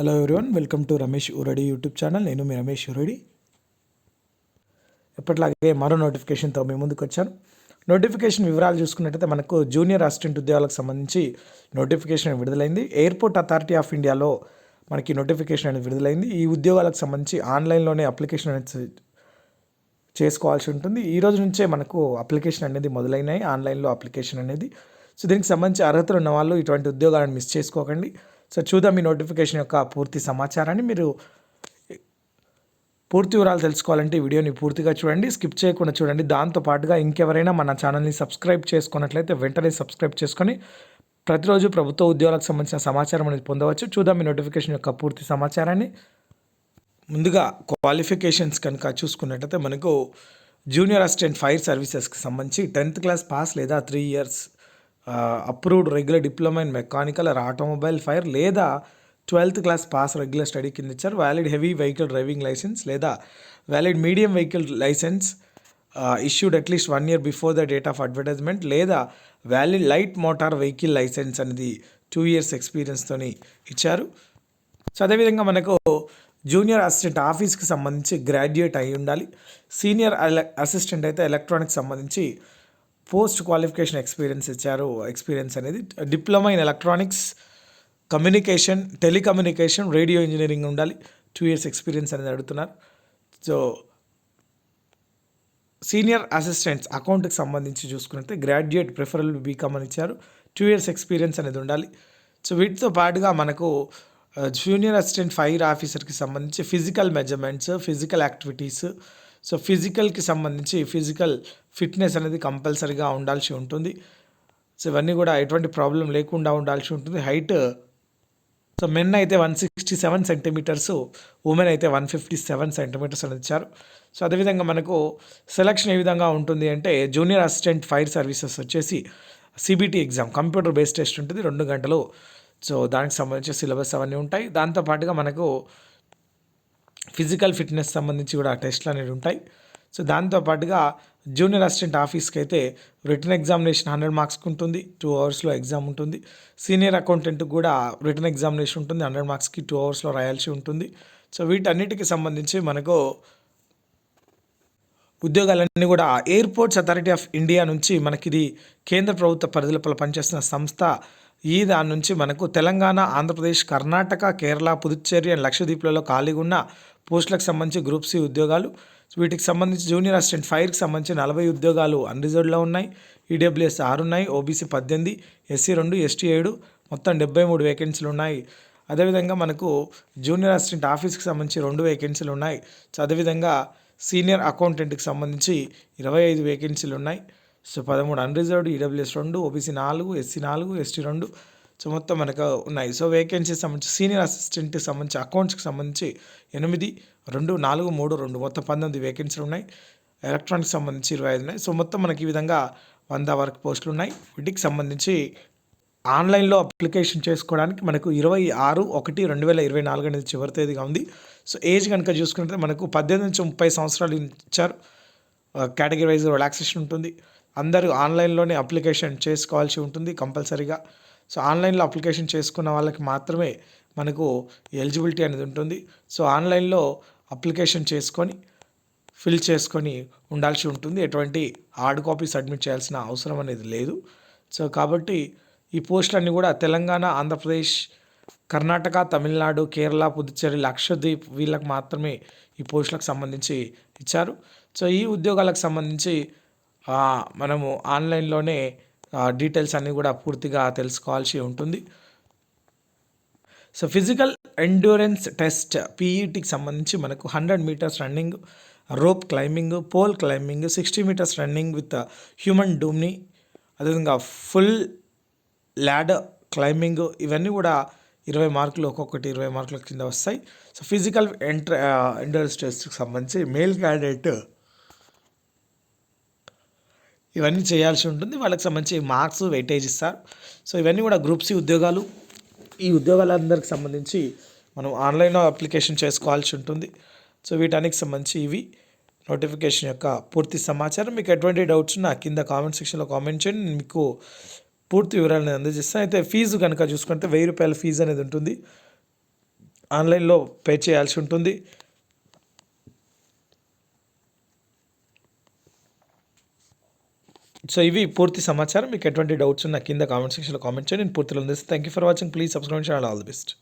Hello everyone welcome to Ramesh Uradi YouTube channel నేను మీ రమేష్ ఉరడి ఎప్పటిలాగే మరో నోటిఫికేషన్తో మీ ముందుకు వచ్చాను. నోటిఫికేషన్ వివరాలు చూసుకున్నట్టయితే మనకు జూనియర్ అసిస్టెంట్ ఉద్యోగాలకు సంబంధించి నోటిఫికేషన్ విడుదలైంది. ఎయిర్పోర్ట్ అథారిటీ ఆఫ్ ఇండియాలో మనకి నోటిఫికేషన్ అనేది విడుదలైంది. ఈ ఉద్యోగాలకు సంబంధించి ఆన్లైన్లోనే అప్లికేషన్ అనేది చేసుకోవాల్సి ఉంటుంది. ఈ రోజు నుంచే మనకు అప్లికేషన్ అనేది మొదలైనాయి. ఆన్లైన్లో అప్లికేషన్ అనేది. సో దీనికి సంబంధించి అర్హతలు ఉన్న వాళ్ళు ఇటువంటి ఉద్యోగాలను మిస్ చేసుకోకండి. సో చూద్దాం మీ నోటిఫికేషన్ యొక్క పూర్తి సమాచారాన్ని. మీరు పూర్తి వివరాలు తెలుసుకోవాలంటే ఈ వీడియోని పూర్తిగా చూడండి స్కిప్ చేయకుండా చూడండి. దాంతో పాటుగా ఇంకెవరైనా మన ఛానల్ని సబ్స్క్రైబ్ చేసుకున్నట్లయితే వెంటనే సబ్స్క్రైబ్ చేసుకొని ప్రతిరోజు ప్రభుత్వ ఉద్యోగాలకు సంబంధించిన సమాచారం అనేది పొందవచ్చు. చూద్దాం మీ నోటిఫికేషన్ యొక్క పూర్తి సమాచారాన్ని. ముందుగా క్వాలిఫికేషన్స్ కనుక చూసుకున్నట్టయితే మనకు జూనియర్ అసిస్టెంట్ ఫైర్ సర్వీసెస్కి సంబంధించి టెన్త్ క్లాస్ పాస్ లేదా three years approved regular diploma in mechanical or automobile fire లేదా twelfth class pass regular study కింద ఇచ్చారు. Valid heavy vehicle driving licence లేదా valid medium vehicle licence issued at least one year before the date of advertisement లేదా valid light motor vehicle licence అనేది two years ఎక్స్పీరియన్స్తోని ఇచ్చారు. So అదేవిధంగా మనకు junior assistant ఆఫీస్కి సంబంధించి గ్రాడ్యుయేట్ అయి ఉండాలి. సీనియర్ అసిస్టెంట్ అయితే ఎలక్ట్రానిక్స్ సంబంధించి పోస్ట్ క్వాలిఫికేషన్ ఎక్స్పీరియన్స్ ఇచ్చారు. ఎక్స్పీరియన్స్ అనేది diploma in electronics communication telecommunication radio engineering ఉండాలి. టూ ఇయర్స్ ఎక్స్పీరియన్స్ అనేది అడుగుతున్నారు. సో సీనియర్ అసిస్టెంట్స్ అకౌంట్కి సంబంధించి చూసుకున్నట్టే గ్రాడ్యుయేట్ ప్రిఫరల్ బీకామ్ అని ఇచ్చారు. టూ ఇయర్స్ ఎక్స్పీరియన్స్ అనేది ఉండాలి. సో వీటితో పాటుగా మనకు జూనియర్ అసిస్టెంట్ ఫైర్ ఆఫీసర్కి సంబంధించి physical measurements physical activities so ఫిజికల్కి సంబంధించి ఫిజికల్ ఫిట్నెస్ అనేది కంపల్సరీగా ఉండాల్సి ఉంటుంది. సో ఇవన్నీ కూడా ఎటువంటి ప్రాబ్లం లేకుండా ఉండాల్సి ఉంటుంది. హైట్ సో మెన్ అయితే one sixty seven centimetres women అయితే వన్ ఫిఫ్టీ సెవెన్ సెంటీమీటర్స్ అని ఇచ్చారు. సో అదేవిధంగా మనకు సెలక్షన్ ఏ విధంగా ఉంటుంది అంటే జూనియర్ అసిస్టెంట్ ఫైర్ సర్వీసెస్ వచ్చేసి CBT exam computer based test ఉంటుంది రెండు గంటలు. సో దానికి సంబంధించిన సిలబస్ అవన్నీ ఉంటాయి. దాంతోపాటుగా మనకు ఫిజికల్ ఫిట్నెస్ సంబంధించి కూడా టెస్ట్లు అనేవి ఉంటాయి. సో దాంతోపాటుగా జూనియర్ అసిస్టెంట్ ఆఫీస్కి అయితే రిటర్న్ ఎగ్జామినేషన్ హండ్రెడ్ మార్క్స్కి ఉంటుంది. టూ అవర్స్లో ఎగ్జామ్ ఉంటుంది. సీనియర్ అకౌంటెంట్కి కూడా రిటర్న్ ఎగ్జామినేషన్ ఉంటుంది. హండ్రెడ్ మార్క్స్కి టూ అవర్స్లో రాయాల్సి ఉంటుంది. సో వీటన్నిటికి సంబంధించి మనకు ఉద్యోగాలన్నీ కూడా ఎయిర్పోర్ట్స్ అథారిటీ ఆఫ్ ఇండియా నుంచి మనకి ఇది కేంద్ర ప్రభుత్వ పరిధిలో పనిచేస్తున్న సంస్థ ఈ దాని నుంచి మనకు తెలంగాణ ఆంధ్రప్రదేశ్ కర్ణాటక కేరళ పుదుచ్చేరి అండ్ లక్షద్వీప్లలో ఖాళీగా ఉన్న పోస్టులకు సంబంధించి గ్రూప్ సి ఉద్యోగాలు. వీటికి సంబంధించి జూనియర్ అసిస్టెంట్ ఫైర్కి సంబంధించి నలభై ఉద్యోగాలు అన్రిజర్వ్డ్లో ఉన్నాయి. ఈడబ్ల్యూఎస్ ఆరు ఉన్నాయి ఓబీసీ పద్దెనిమిది ఎస్సీ రెండు ఎస్టీ ఏడు మొత్తం డెబ్బై మూడు వేకెన్సీలు ఉన్నాయి. అదేవిధంగా మనకు జూనియర్ అసిస్టెంట్ ఆఫీస్కి సంబంధించి రెండు వేకెన్సీలు ఉన్నాయి. సో అదేవిధంగా సీనియర్ అకౌంటెంట్కి సంబంధించి ఇరవై ఐదు వేకెన్సీలు ఉన్నాయి. సో పదమూడు అన్రిజర్వ్డ్ ఈడబ్ల్యూఎస్ రెండు ఓబీసీ నాలుగు ఎస్సీ నాలుగు ఎస్టీ రెండు. సో మొత్తం మనకు ఉన్నాయి. సో వేకెన్సీకి సంబంధించి సీనియర్ అసిస్టెంట్కి సంబంధించి అకౌంట్స్కి సంబంధించి ఎనిమిది రెండు నాలుగు మూడు రెండు. మొత్తం పంతొమ్మిది వేకెన్సీలు ఉన్నాయి. ఎలక్ట్రానిక్స్ సంబంధించి ఇరవై ఐదు ఉన్నాయి. సో మొత్తం మనకి ఈ విధంగా వంద వర్క్ పోస్టులు ఉన్నాయి. వీటికి సంబంధించి ఆన్లైన్లో అప్లికేషన్ చేసుకోవడానికి మనకు ఇరవై ఆరు ఒకటి రెండు వేల ఇరవై నాలుగు అనేది చివరి తేదీగా ఉంది. సో ఏజ్ కనుక చూసుకుంటే మనకు పద్దెనిమిది నుంచి ముప్పై సంవత్సరాలు ఇచ్చారు. కేటగిరీ వైజ్ రిలాక్సేషన్ ఉంటుంది. అందరూ ఆన్లైన్లోనే అప్లికేషన్ చేసుకోవాల్సి ఉంటుంది కంపల్సరీగా. సో ఆన్లైన్లో అప్లికేషన్ చేసుకున్న వాళ్ళకి మాత్రమే మనకు ఎలిజిబిలిటీ అనేది ఉంటుంది. సో ఆన్లైన్లో అప్లికేషన్ చేసుకొని ఫిల్ చేసుకొని ఉండాల్సి ఉంటుంది. ఎటువంటి హార్డ్ కాపీ సబ్మిట్ చేయాల్సిన అవసరం అనేది లేదు. సో కాబట్టి ఈ పోస్టులన్నీ కూడా తెలంగాణ ఆంధ్రప్రదేశ్ కర్ణాటక తమిళనాడు కేరళ పుదుచ్చేరి లక్షద్వీప్ వీళ్ళకి మాత్రమే ఈ పోస్టులకు సంబంధించి ఇచ్చారు. సో ఈ ఉద్యోగాలకు సంబంధించి మనము ఆన్లైన్లోనే డీటెయిల్స్ అన్నీ కూడా పూర్తిగా తెలుసుకోవాల్సి ఉంటుంది. సో ఫిజికల్ ఎండ్యూరెన్స్ టెస్ట్ పీఈటీకి సంబంధించి మనకు hundred metres running rope climbing pole climbing sixty metres running with human డూమ్ని అదేవిధంగా ఫుల్ ల్యాడ్ క్లైంబింగ్ ఇవన్నీ కూడా ఇరవై మార్కులు ఒక్కొక్కటి ఇరవై మార్కుల కింద వస్తాయి. సో ఫిజికల్ ఎంట్ర ఎండ్యూరెన్స్ టెస్ట్కి సంబంధించి మేల్ క్యాండిడేట్ ఇవన్నీ చేయాల్సి ఉంటుంది. వాళ్ళకి సంబంధించి మార్క్స్ వెయిటేజ్ ఇస్తారు. సో ఇవన్నీ కూడా గ్రూప్ సి ఉద్యోగాలు. ఈ ఉద్యోగాలందరికి సంబంధించి మనం ఆన్లైన్లో అప్లికేషన్ చేసుకోవాల్సి ఉంటుంది. సో వీటానికి సంబంధించి ఇవి నోటిఫికేషన్ యొక్క పూర్తి సమాచారం. మీకు ఎటువంటి డౌట్స్ నా కింద కామెంట్ సెక్షన్లో కామెంట్ చేయండి. నేను మీకు పూర్తి వివరాలను అందజేస్తాను. అయితే ఫీజు కనుక చూసుకుంటే వెయ్యి రూపాయల ఫీజు అనేది ఉంటుంది. ఆన్లైన్లో పే చేయాల్సి ఉంటుంది. సో ఇవి పూర్తి సమాచారం. మీకు ఎటువంటి డౌట్స్ ఉన్న కింద కామెంట్ సెక్షన్లో కామెంట్ చేయండి. నేను పూర్తిలో ఉంది thank you for watching please subscribe channel all the best